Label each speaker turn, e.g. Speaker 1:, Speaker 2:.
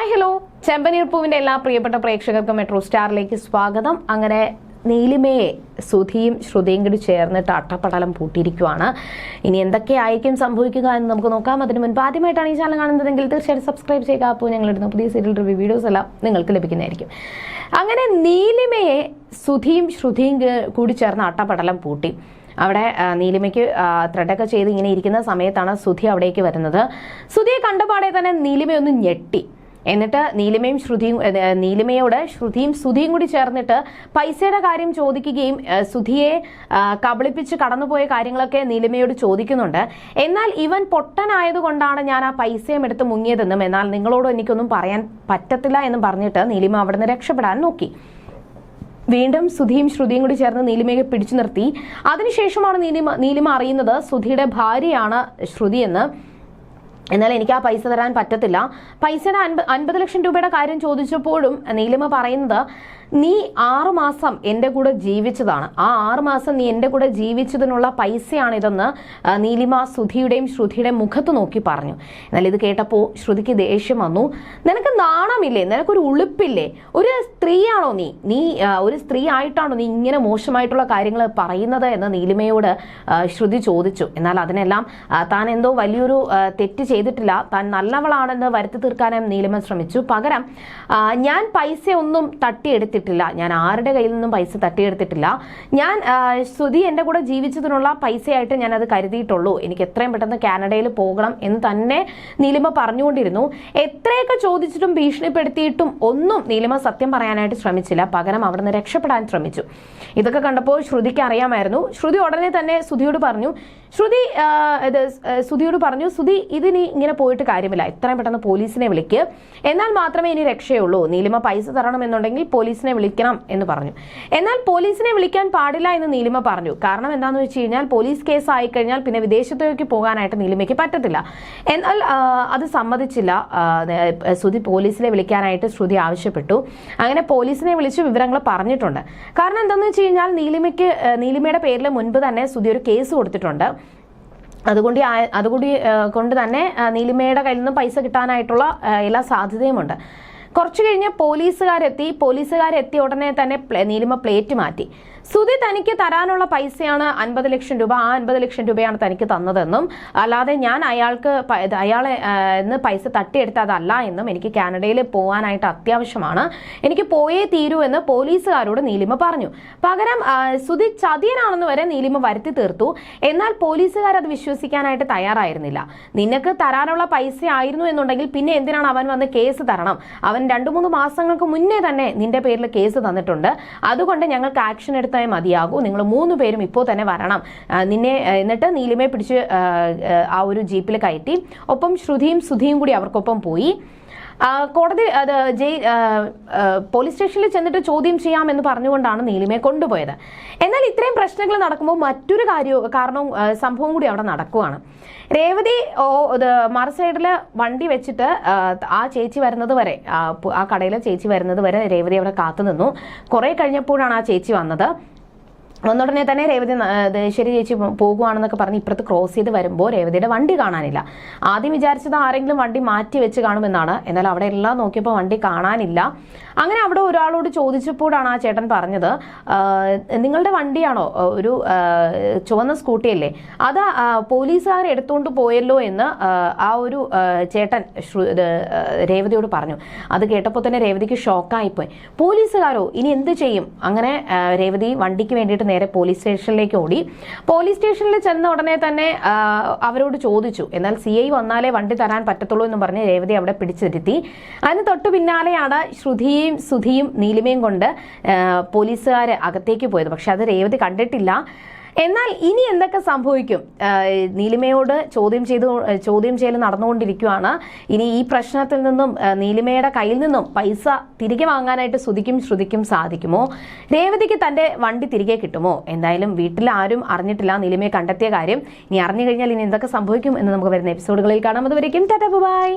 Speaker 1: Hi hello ചെമ്പനീർ പൂവിന്റെ എല്ലാ പ്രിയപ്പെട്ട പ്രേക്ഷകർക്കും മെട്രോ സ്റ്റാറിലേക്ക് സ്വാഗതം. അങ്ങനെ നീലിമയെ സുധിയും ശ്രുതിയും കൂടി ചേർന്നിട്ട് അട്ടപ്പടലം പൂട്ടിയിരിക്കുവാണ്. ഇനി എന്തൊക്കെയായിരിക്കും സംഭവിക്കുക എന്ന് നമുക്ക് നോക്കാം. അതിന് മുൻപ് ആദ്യമായിട്ടാണ് ഈ ചാനൽ കാണുന്നതെങ്കിൽ തീർച്ചയായും സബ്സ്ക്രൈബ് ചെയ്യുക. അപ്പോൾ ഞങ്ങൾ ഇടുന്ന പുതിയ സീരിയൽ റിവ്യൂ വീഡിയോസ് എല്ലാം നിങ്ങൾക്ക് ലഭിക്കുന്നതായിരിക്കും. അങ്ങനെ നീലിമയെ സുധിയും ശ്രുതിയും കൂടി ചേർന്ന് അട്ടപ്പടലം പൂട്ടി. അവിടെ നീലിമയ്ക്ക് ത്രെഡൊക്കെ ചെയ്ത് ഇങ്ങനെ ഇരിക്കുന്ന സമയത്താണ് സുധി അവിടേക്ക് വരുന്നത്. സുധിയെ കണ്ടപാടെ തന്നെ നീലിമയൊന്ന് ഞെട്ടി. എന്നിട്ട് നീലിമയും ശ്രുതിയും നീലിമയോട് ശ്രുതിയും സുധിയും കൂടി ചേർന്നിട്ട് പൈസയുടെ കാര്യം ചോദിക്കുകയും സുധിയെ കബളിപ്പിച്ച് കടന്നുപോയ കാര്യങ്ങളൊക്കെ നീലിമയോട് ചോദിക്കുന്നുണ്ട്. എന്നാൽ ഇവൻ പൊട്ടനായതുകൊണ്ടാണ് ഞാൻ ആ പൈസയും എടുത്ത് മുങ്ങിയതെന്നും എന്നാൽ നിങ്ങളോട് എനിക്കൊന്നും പറയാൻ പറ്റത്തില്ല എന്നും പറഞ്ഞിട്ട് നീലിമ അവിടുന്ന് രക്ഷപ്പെടാൻ നോക്കി. വീണ്ടും സുധിയും ശ്രുതിയും കൂടി ചേർന്ന് നീലിമയെ പിടിച്ചു നിർത്തി. അതിനുശേഷമാണ് നീലിമ നീലിമ അറിയുന്നത് സുധിയുടെ ഭാര്യയാണ് ശ്രുതി എന്ന് എന്നാൽ എനിക്ക് ആ പൈസ തരാൻ പറ്റത്തില്ല. പൈസയുടെ അൻപത് അൻപത് ലക്ഷം രൂപയുടെ കാര്യം ചോദിച്ചപ്പോഴും നീലിമ പറയുന്നത് നീ ആറുമാസം എന്റെ കൂടെ ജീവിച്ചതാണ്. ആ ആറുമാസം നീ എന്റെ കൂടെ ജീവിച്ചതിനുള്ള പൈസയാണിതെന്ന് നീലിമ സുധിയുടെയും ശ്രുതിയുടെയും മുഖത്ത് നോക്കി പറഞ്ഞു. എന്നാൽ ഇത് കേട്ടപ്പോൾ ശ്രുതിക്ക് ദേഷ്യം വന്നു. നിനക്ക് നാണമില്ലേ? നിനക്കൊരു ഉളുപ്പില്ലേ? ഒരു സ്ത്രീയാണോ നീ? നീ ഒരു സ്ത്രീ ആയിട്ടാണോ നീ ഇങ്ങനെ മോശമായിട്ടുള്ള കാര്യങ്ങൾ പറയുന്നത്? എന്ന് നീലിമയോട് ശ്രുതി ചോദിച്ചു. എന്നാൽ അതിനെല്ലാം താൻ എന്തോ വലിയൊരു തെറ്റ് ചെയ്തിട്ടില്ല. താൻ നല്ലവളാണെന്ന് വരുത്തി തീർക്കാനും നീലിമ ശ്രമിച്ചു. പകരം ഞാൻ പൈസ ഒന്നും തട്ടിയെടുത്തിട്ടില്ല ഞാൻ ആരുടെ കയ്യിൽ നിന്നും പൈസ തട്ടിയെടുത്തിട്ടില്ല. ഞാൻ ശ്രുതി എന്റെ കൂടെ ജീവിച്ചതിനുള്ള പൈസയായിട്ട് ഞാൻ അത് കരുതിയിട്ടുള്ളൂ. എനിക്ക് എത്രയും പെട്ടെന്ന് കാനഡയിൽ പോകണം എന്ന് തന്നെ നീലിമ പറഞ്ഞുകൊണ്ടിരുന്നു. എത്രയൊക്കെ ചോദിച്ചിട്ടും ഭീഷണിപ്പെടുത്തിയിട്ടും ഒന്നും നീലിമ സത്യം പറയാനായിട്ട് ശ്രമിച്ചില്ല. പകരം അവിടുന്ന് രക്ഷപ്പെടാൻ ശ്രമിച്ചു. ഇതൊക്കെ കണ്ടപ്പോൾ ശ്രുതിക്ക് അറിയാമായിരുന്നു. ശ്രുതി ഉടനെ തന്നെ സുധിയോട് പറഞ്ഞു ശ്രുതി ഇത് ശ്രുതിയോട് പറഞ്ഞു സുധി ഇതിനി ഇങ്ങനെ പോയിട്ട് കാര്യമില്ല. എത്രയും പെട്ടെന്ന് പോലീസിനെ വിളിക്ക്. എന്നാൽ മാത്രമേ ഇനി രക്ഷയുള്ളൂ. നീലിമ പൈസ തരണം എന്നുണ്ടെങ്കിൽ പോലീസിനെ വിളിക്കണം എന്ന് പറഞ്ഞു. എന്നാൽ പോലീസിനെ വിളിക്കാൻ പാടില്ല എന്ന് നീലിമ പറഞ്ഞു. കാരണം എന്താണെന്ന് വെച്ച് കഴിഞ്ഞാൽ പോലീസ് കേസ് ആയിക്കഴിഞ്ഞാൽ പിന്നെ വിദേശത്തേക്ക് പോകാനായിട്ട് നീലിമയ്ക്ക് പറ്റത്തില്ല. എന്നാൽ അത് സമ്മതിച്ചില്ല. ശ്രുതി പോലീസിനെ വിളിക്കാനായിട്ട് ശ്രുതി ആവശ്യപ്പെട്ടു. അങ്ങനെ പോലീസിനെ വിളിച്ച് വിവരങ്ങൾ പറഞ്ഞിട്ടുണ്ട്. കാരണം എന്താണെന്ന് വെച്ച് കഴിഞ്ഞാൽ നീലിമയ്ക്ക് നീലിമയുടെ പേരിൽ മുൻപ് തന്നെ സുധി ഒരു കേസ് കൊടുത്തിട്ടുണ്ട്. അതുകൊണ്ട് അതുകൂടി കൊണ്ട് തന്നെ നീലിമയുടെ കയ്യിൽ നിന്ന് പൈസ കിട്ടാനായിട്ടുള്ള എല്ലാ സാധ്യതയുമുണ്ട്. കുറച്ചു കഴിഞ്ഞ് പോലീസുകാരെത്തി. പോലീസുകാരെത്തിയ ഉടനെ തന്നെ നീലിമ പ്ലേറ്റ് മാറ്റി. സുധി തനിക്ക് തരാനുള്ള പൈസയാണ് അൻപത് ലക്ഷം രൂപ. ആ അൻപത് ലക്ഷം രൂപയാണ് തനിക്ക് തന്നതെന്നും അല്ലാതെ ഞാൻ അയാൾക്ക് അയാളെ ഇന്ന് പൈസ തട്ടിയെടുത്തതല്ല എന്നും എനിക്ക് കാനഡയിൽ പോകാനായിട്ട് അത്യാവശ്യമാണ്. എനിക്ക് പോയേ തീരൂ എന്ന് പോലീസുകാരോട് നീലിമ പറഞ്ഞു. പകരം സുധി ചതിയനാണെന്ന് വരെ നീലിമ വരുത്തി തീർത്തു. എന്നാൽ പോലീസുകാർ അത് വിശ്വസിക്കാനായിട്ട് തയ്യാറായിരുന്നില്ല. നിനക്ക് തരാനുള്ള പൈസ ആയിരുന്നു എന്നുണ്ടെങ്കിൽ പിന്നെ എന്തിനാണ് അവൻ വന്ന് കേസ് തരണം? അവൻ രണ്ടു മൂന്ന് മാസങ്ങൾക്ക് മുന്നേ തന്നെ നിന്റെ പേരിൽ കേസ് തന്നിട്ടുണ്ട്. അതുകൊണ്ട് ഞങ്ങൾക്ക് ആക്ഷൻ എടുത്താൽ മതിയാകൂ. നിങ്ങൾ മൂന്ന് പേരും ഇപ്പോൾ തന്നെ വരണം. നിന്നെ എന്നിട്ട് നീലിമയെ പിടിച്ച് ആ, ഒരു ജീപ്പിൽ കയറ്റി. ഒപ്പം ശ്രുതിയും സുധിയും കൂടി അവർക്കൊപ്പം പോയി. കോടതി അത് ജയിൽ പോലീസ് സ്റ്റേഷനിൽ ചെന്നിട്ട് ചോദ്യം ചെയ്യാമെന്ന് പറഞ്ഞുകൊണ്ടാണ് നീലിമയെ കൊണ്ടുപോയത്. എന്നാൽ ഇത്രയും പ്രശ്നങ്ങൾ നടക്കുമ്പോൾ മറ്റൊരു കാര്യവും കാരണവും സംഭവം കൂടി അവിടെ നടക്കുവാണ്. രേവതി മറു സൈഡിൽ വണ്ടി വെച്ചിട്ട് ആ, ചേച്ചി വരുന്നത് വരെ ആ കടയിലെ ചേച്ചി വരുന്നത് വരെ രേവതി അവിടെ കാത്തു നിന്നു. കുറെ കഴിഞ്ഞപ്പോഴാണ് ആ ചേച്ചി വന്നത്. വന്നുടനെ തന്നെ രേവതി ശരി ചേച്ചി പോകുവാണെന്നൊക്കെ പറഞ്ഞ് ഇപ്പുറത്ത് ക്രോസ് ചെയ്ത് വരുമ്പോൾ രേവതിയുടെ വണ്ടി കാണാനില്ല. ആദ്യം വിചാരിച്ചത് ആരെങ്കിലും വണ്ടി മാറ്റി വെച്ച് കാണുമെന്നാണ്. എന്നാൽ അവിടെ എല്ലാം നോക്കിയപ്പോൾ വണ്ടി കാണാനില്ല. അങ്ങനെ അവിടെ ഒരാളോട് ചോദിച്ചപ്പോഴാണ് ആ ചേട്ടൻ പറഞ്ഞത് നിങ്ങളുടെ വണ്ടിയാണോ? ഒരു ചുവന്ന സ്കൂട്ടിയല്ലേ? അത് പോലീസുകാർ എടുത്തുകൊണ്ട് പോയല്ലോ എന്ന് ആ, ഒരു ചേട്ടൻ രേവതിയോട് പറഞ്ഞു. അത് കേട്ടപ്പോൾ തന്നെ രേവതിക്ക് ഷോക്കായിപ്പോയി പോലീസുകാരോ ഇനി എന്ത് ചെയ്യും? അങ്ങനെ രേവതി വണ്ടിക്ക് വേണ്ടിയിട്ട് നേരെ പോലീസ് സ്റ്റേഷനിലേക്ക് ഓടി. പോലീസ് സ്റ്റേഷനിൽ ചെന്ന ഉടനെ തന്നെ അവരോട് ചോദിച്ചു. എന്നാൽ സി ഐ വന്നാലേ വണ്ടി തരാൻ പറ്റത്തുള്ളൂ എന്ന് പറഞ്ഞ് രേവതി അവിടെ പിടിച്ചിരുത്തി. അതിന് തൊട്ടു പിന്നാലെയാണ് ശ്രുതിയും സുധിയും നീലിമയും കൊണ്ട് പോലീസുകാർ അകത്തേക്ക് പോയത്. പക്ഷെ അത് രേവതി കണ്ടിട്ടില്ല. എന്നാൽ ഇനി എന്തൊക്കെ സംഭവിക്കും? നീലിമയോട് ചോദ്യം ചെയ്തു ചോദ്യം ചെയ്യൽ നടന്നുകൊണ്ടിരിക്കുകയാണ്. ഇനി ഈ പ്രശ്നത്തിൽ നിന്നും നീലിമയുടെ കയ്യിൽ നിന്നും പൈസ തിരികെ വാങ്ങാനായിട്ട് ശ്രുതിക്കും ശ്രുതിക്കും സാധിക്കുമോ? രേവതിക്ക് തന്റെ വണ്ടി തിരികെ കിട്ടുമോ? എന്തായാലും വീട്ടിൽ ആരും അറിഞ്ഞിട്ടില്ല നീലിമയെ കണ്ടെത്തിയ കാര്യം. ഇനി അറിഞ്ഞു കഴിഞ്ഞാൽ ഇനി എന്തൊക്കെ സംഭവിക്കും എന്ന് നമുക്ക് വരുന്ന എപ്പിസോഡുകളിൽ കാണാം. അതുവരേക്കും ടാറ്റാ ബൈ